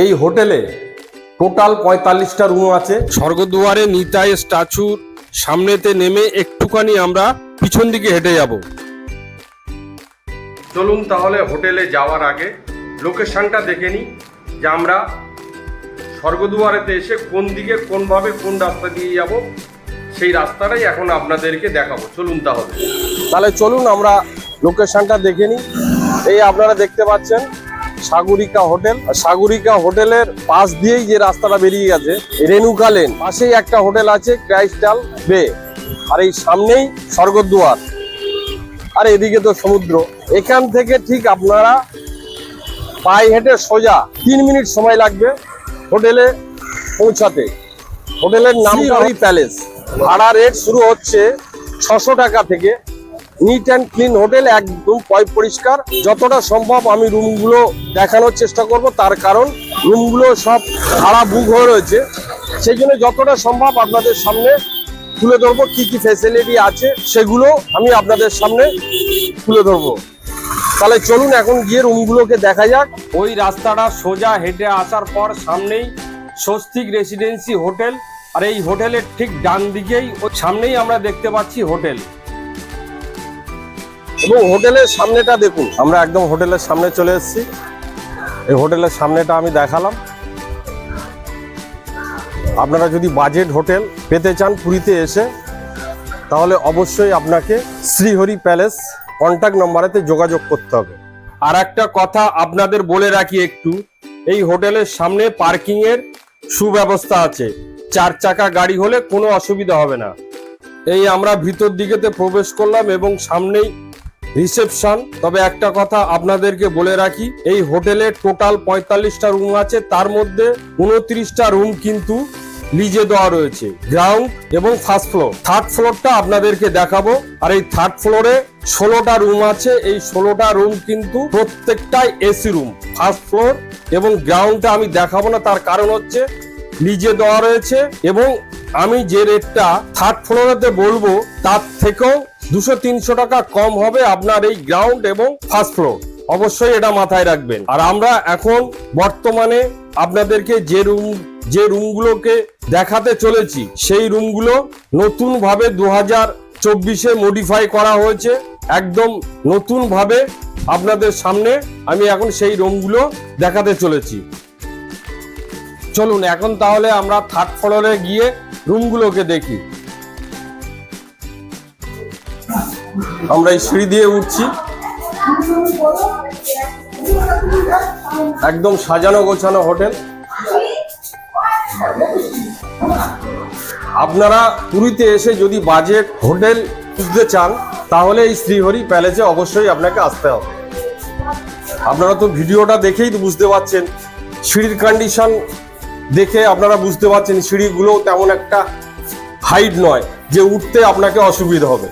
এই হোটেলে টোটাল পঁয়তাল্লিশটা রুম আছে। স্বর্গদুয়ারে নিতাই স্ট্যাচুর সামনেতে নেমে একটুখানি আমরা পিছন দিকে হেঁটে যাব। চলুন তাহলে হোটেলে যাওয়ার আগে লোকেশনটা দেখে নিই যে আমরা স্বর্গদুয়ারেতে এসে কোন দিকে কোনভাবে কোন রাস্তা দিয়ে যাব সেই রাস্তাটাই এখন আপনাদেরকে দেখাবো। চলুন তাহলে। তাহলে চলুন আমরা লোকেশনটা দেখে নিই। এই আপনারা দেখতে পাচ্ছেন সাগরিকা হোটেল। সাগরিকা হোটেলের পাশ দিয়েই যে রাস্তাটা বেরিয়ে গেছে রেনুকা লেন। পাশেই একটা হোটেল আছে ক্রাইস্টাল বে। আর এই সামনেই স্বর্গদুয়ার আর এদিকে তো সমুদ্র। এখান থেকে ঠিক আপনারা পায়ে হেঁটে সোজা তিন মিনিট সময় লাগবে হোটেলে পৌঁছাতে। হোটেলের নাম প্যালেস। ভাড়া রেট শুরু হচ্ছে ছশো টাকা থেকে নিট অ্যান্ড ক্লিন হোটেল একদম পরিষ্কার। যতটা সম্ভব আমি রুমগুলো দেখানোর চেষ্টা করব, তার কারণ রুমগুলো সব ভাড়া বুক হয়ে রয়েছে। সেই জন্য যতটা সম্ভব আপনাদের সামনে তুলে ধরবো, কি কি ফেসিলিটি আছে সেগুলো আমি আপনাদের সামনে তুলে ধরবো। তাহলে চলুন এখন গিয়ে রুমগুলোকে দেখা যাক। ওই রাস্তাটা সোজা হেঁটে আসার পর সামনেই স্বস্তিক রেসিডেন্সি হোটেল আর এই হোটেলের ঠিক ডান দিকেই সামনেই আমরা দেখতে পাচ্ছি হোটেল এবং হোটেলের সামনেটা দেখুন। আমরা একদম হোটেলের সামনে চলে এসেছি। এই হোটেলের সামনেটা আমি দেখালাম। আপনারা যদি বাজেট হোটেল পেতে চান পুরীতে এসে, তাহলে অবশ্যই আপনাকে শ্রীহরি প্যালেস কন্ট্যাক্ট নম্বরেতে যোগাযোগ করতে হবে। আর একটা কথা আপনাদের বলে রাখি একটু, এই হোটেলের সামনে পার্কিং এর সুব্যবস্থা আছে। চার চাকা গাড়ি হলে কোনো অসুবিধা হবে না। এই আমরা ভিতর দিকেতে প্রবেশ করলাম এবং সামনেই রিসেপশন। তবে একটা কথা আপনাদেরকে বলে রাখি, এই হোটেলে টোটাল পঁয়তাল্লিশটা রুম আছে, তার মধ্যে উনত্রিশটা রুম কিন্তু লিজে দেওয়া রয়েছে, গ্রাউন্ড এবং ফার্স্ট ফ্লোর। থার্ড ফ্লোরটা আপনাদেরকে দেখাবো, আর এই থার্ড ফ্লোরে ষোলোটা রুম আছে, এই ষোলোটা রুম কিন্তু প্রত্যেকটাই এসি রুম, ফার্স্ট ফ্লোর এবং গ্রাউন্ডটা আমি দেখাবো না, তার কারণ হচ্ছে লিজে দেওয়া রয়েছে এবং আমি যে রেটটা থার্ড ফ্লোরেতে বলব, তার থেকেও দুশো তিনশো টাকা কম হবে আপনার এই গ্রাউন্ড এবং ফার্স্ট ফ্লোর অবশ্যই এটা মাথায় রাখবেন। আর আমরা এখন বর্তমানে আপনাদেরকে যে রুম যে রুমগুলোকে দেখাতে চলেছি, সেই রুমগুলো নতুন ভাবে দু হাজার চব্বিশে মডিফাই করা হয়েছে। একদম নতুন ভাবে আপনাদের সামনে আমি এখন সেই রুমগুলো দেখাতে চলেছি। চলুন, এখন তাহলে আমরা থার্ড ফ্লোরে গিয়ে রুমগুলোকে দেখি। আমরা এই সিঁড়ি দিয়ে উঠছি। একদম সাজানো গোছানো হোটেল। আপনারা পুরীতে এসে যদি বাজেট হোটেল খুঁজতে চান, তাহলে এই শ্রীহরি প্যালেসে অবশ্যই আপনাকে আসতে হবে। আপনারা তো ভিডিওটা দেখেই তো বুঝতে পারছেন সিঁড়ির কন্ডিশন দেখে আপনারা বুঝতে পারছেন সিঁড়িগুলো তেমন একটা হাইট নয়, যে উঠতে আপনাকে অসুবিধা হবে।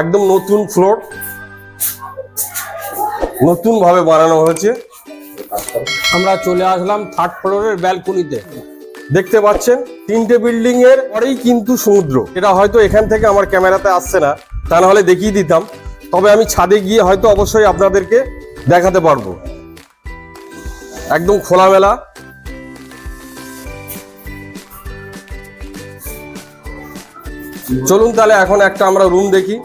একদম নতুন ফ্লোর নতুন ভাবে বানানো হয়েছে। আমরা চলে আসলাম থার্ড ফ্লোরের ব্যালকনিতে দেখতে পাচ্ছেন তিনটে বিল্ডিং এর পরেই কিন্তু সমুদ্র। এটা হয়তো এখান থেকে আমার ক্যামেরাতে আসছে না তা নাহলে দেখিয়ে দিতাম। তবে আমি ছাদে গিয়ে হয়তো অবশ্যই আপনাদেরকে দেখাতে পারব। একদম খোলামেলা। চলুন তাহলে এখন একটা আমরা রুম দেখি।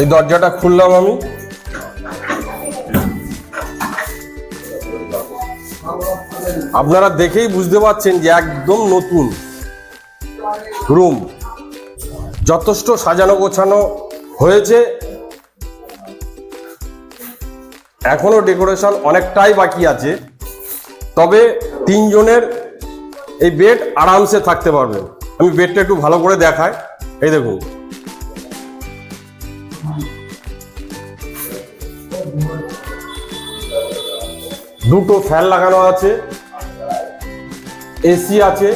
এই দরজাটা খুললাম আমি। আপনারা দেখেই বুঝতে পারছেন যে একদম নতুন রুম। যথেষ্ট সাজানো গোছানো হয়েছে। এখনও ডেকোরেশন অনেকটাই বাকি আছে। তবে তিনজনের এই বেড আরামসে থাকতে পারবে। আমি বেডটা একটু ভালো করে দেখাই। এই দেখুন দুটো ফ্যান লাগানো আছে। এসি আছে।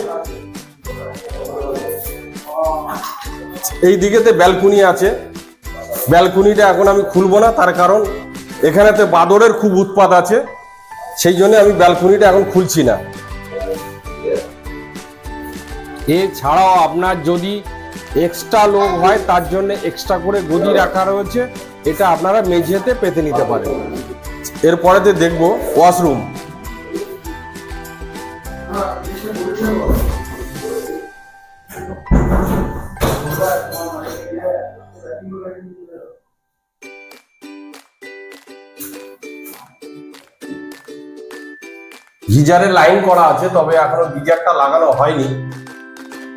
এই দিকেতে ব্যালকনি আছে। ব্যালকনিটা এখন আমি খুলবো না, তার কারণ এখানেতে বাদরের খুব উৎপাত আছে। সেই জন্য আমি ব্যালকনিটা এখন খুলছি না। এছাড়াও আপনার যদি এক্সট্রা লোক হয়, তার জন্য এক্সট্রা করে গদি রাখা রয়েছে। এটা আপনারা মেঝেতে পেতে নিতে পারেন। এরপরেতে দেখব ওয়াশরুম গিজারের লাইন করা আছে, তবে এখনও গিজারটা লাগানো হয়নি।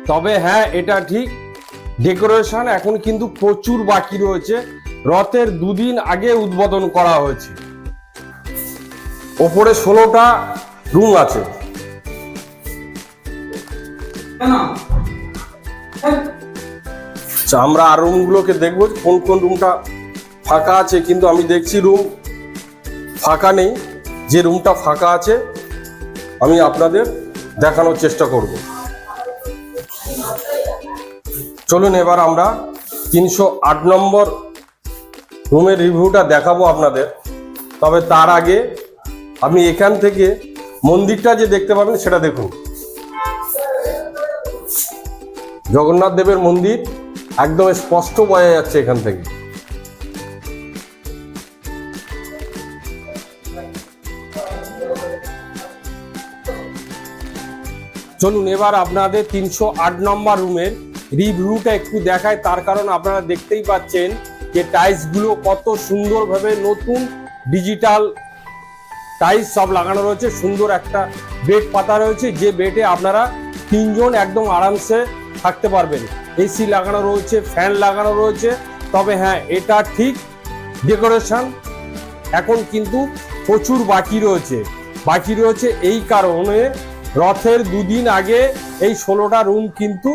তবে হ্যাঁ এটা ঠিক। ডেকোরেশন এখন কিন্তু প্রচুর বাকি রয়েছে। রথের দুদিন আগে উদ্বোধন করা হয়েছে। ওপরে ষোলোটা রুম আছে। আচ্ছা আমরা আর রুমগুলোকে দেখব কোন কোন রুমটা ফাঁকা আছে, কিন্তু আমি দেখছি রুম ফাঁকা নেই। যে রুমটা ফাঁকা আছে, আমি আপনাদের দেখানোর চেষ্টা করব। চলুন এবার আমরা তিনশো আট নম্বর রুমের রিভিউটা দেখাবো আপনাদের। তবে তার আগে আপনি এখান থেকে মন্দিরটা যে দেখতে পাবেন সেটা দেখুন। জগন্নাথ দেবের মন্দির একদম স্পষ্ট বোঝা যাচ্ছে এখান থেকে। চলুন এবার আপনাদের তিনশো আট নম্বর রুমের রিভিউটা একটু দেখায় তার কারণ আপনারা দেখতেই পাচ্ছেন যে টাইলসগুলো কত সুন্দরভাবে নতুন ডিজিটাল টাইলস সব লাগানো রয়েছে। সুন্দর একটা বেড পাতা রয়েছে। যে বেডে আপনারা তিনজন একদম আরামসে থাকতে পারবেন। এসি লাগানো রয়েছে, ফ্যান লাগানো রয়েছে। তবে হ্যাঁ এটা ঠিক ডেকোরেশন। এখন কিন্তু প্রচুর বাকি রয়েছে। বাকি রয়েছে এই কারণে রথের দুদিন আগে এই ষোলোটা রুম কিন্তু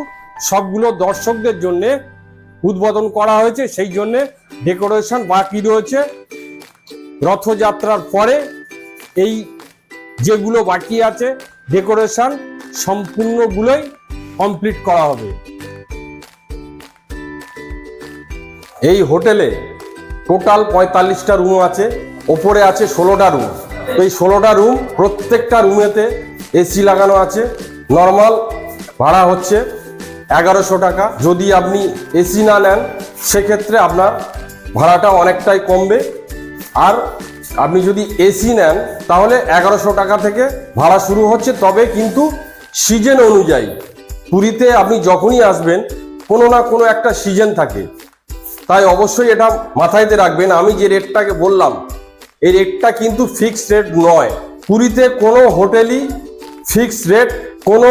সবগুলো দর্শকদের জন্যে উদ্বোধন করা হয়েছে। সেই জন্যে ডেকোরেশন বাকি রয়েছে। রথযাত্রার পরে এই যেগুলো বাকি আছে, ডেকোরেশন সম্পূর্ণগুলোই কমপ্লিট করা হবে। এই হোটেলে টোটাল পঁয়তাল্লিশটা রুম আছে, ওপরে আছে ষোলোটা রুম। এই ষোলোটা রুম প্রত্যেকটা রুমেতে এসি লাগানো আছে নর্মাল ভাড়া হচ্ছে এগারোশো টাকা। যদি আপনি এসি না নেন, সেক্ষেত্রে আপনার ভাড়াটা অনেকটাই কমবে। আর আপনি যদি এসি নেন, তাহলে এগারোশো টাকা থেকে ভাড়া শুরু হচ্ছে। তবে কিন্তু সিজন অনুযায়ী পুরীতে আপনি যখনই আসবেন, কোনো না কোনো একটা সিজন থাকে। তাই অবশ্যই এটা মাথায়তে রাখবেন। আমি যে রেটটাকে বললাম, এই রেটটা কিন্তু ফিক্সড রেট নয়। পুরীতে কোনো হোটেলই ফিক্সড রেট কোনো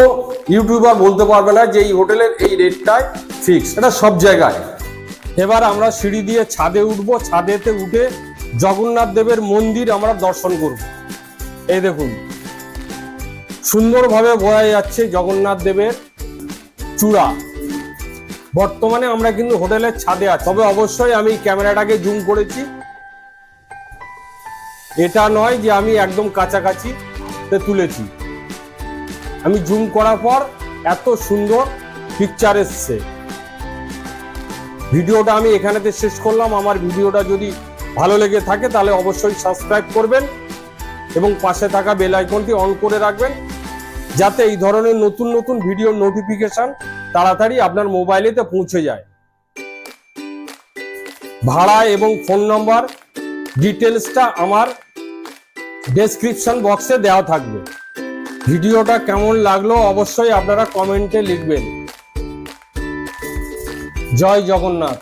ইউটিউবার বলতে পারবে না যে এই হোটেলের এই রেটটাই ফিক্স এটা সব জায়গায়। এবার আমরা সিঁড়ি দিয়ে ছাদে উঠব, ছাদেতে উঠে জগন্নাথ দেবের মন্দির আমরা দর্শন করব। এই দেখুন, সুন্দরভাবে বোঝা যাচ্ছে জগন্নাথ দেবের চূড়া। বর্তমানে আমরা কিন্তু হোটেলের ছাদে আছি, তবে অবশ্যই আমি ক্যামেরাটাকে জুম করেছি। এটা নয় যে আমি একদম কাছাকাছি তুলেছি। আমি জুম করার পর এত সুন্দর পিকচার এসছে। ভিডিওটা আমি এখানেতে শেষ করলাম। আমার ভিডিওটা যদি ভালো লেগে থাকে, তাহলে অবশ্যই সাবস্ক্রাইব করবেন এবং পাশে থাকা বেল আইকনটি অন করে রাখবেন, যাতে এই ধরনের নতুন নতুন ভিডিওর নোটিফিকেশন তাড়াতাড়ি আপনার মোবাইলেতে পৌঁছে যায়। ভাড়া এবং ফোন নম্বর ডিটেলসটা আমার ডেসক্রিপশন বক্সে দেওয়া থাকবে। ভিডিওটা কেমন লাগল অবশ্যই আপনারা কমেন্টে লিখবেন। জয় জগন্নাথ।